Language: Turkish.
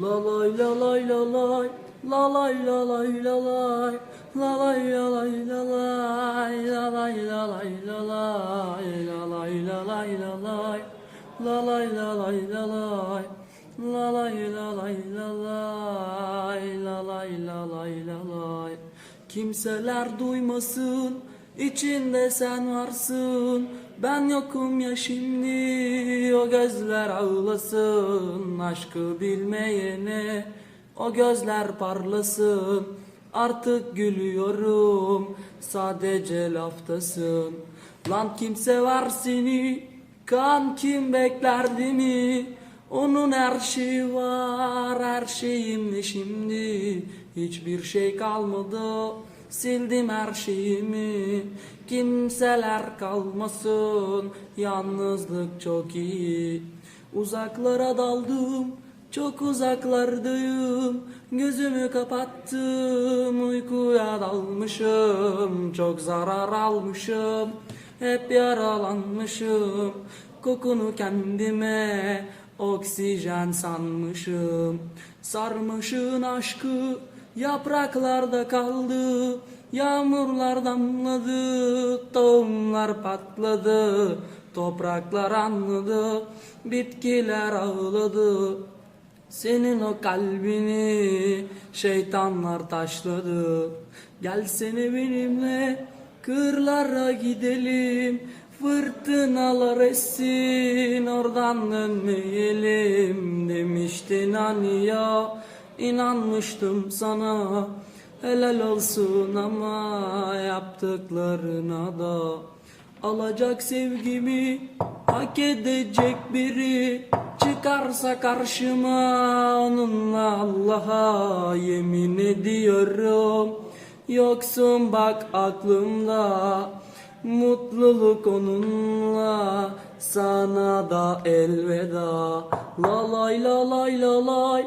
La lay la lay la lay La lay la lay la lay La lay la lay la lay La lay la lay la lay La lay la lay la lay La lay la lay la lay La lay la lay la lay La lay la lay la lay Kimseler duymasın içinde sen varsın Ben yokum ya şimdi O gözler ağlasın Aşkı bilmeyene O gözler parlasın. Artık gülüyorum Sadece laftasın. Lan kimse var seni Kan kim beklerdi mi? Onun her şeyi var, her şeyim ne şimdi Hiçbir şey kalmadı, sildim her şeyimi. Kimseler kalmasın, yalnızlık çok iyi. Uzaklara daldım, çok uzaklardayım. Gözümü kapattım, uykuya dalmışım. Çok zarar almışım, hep yaralanmışım. Kokunu kendime oksijen sanmışım. Sarmışın aşkı yapraklarda kaldı Yağmurlar damladı, tohumlar patladı Topraklar anladı, bitkiler ağladı. Senin o kalbini şeytanlar taşladı. Gelsene benimle kırlara gidelim Fırtınalar essin oradan dönmeyelim Demiştin hani ya inanmıştım sana. Helal olsun ama yaptıklarına da. Alacak sevgimi hak edecek biri Çıkarsa karşıma onunla Allah'a yemin ediyorum. Yoksun bak aklımda Mutluluk onunla sana da elveda. La lay la lay la lay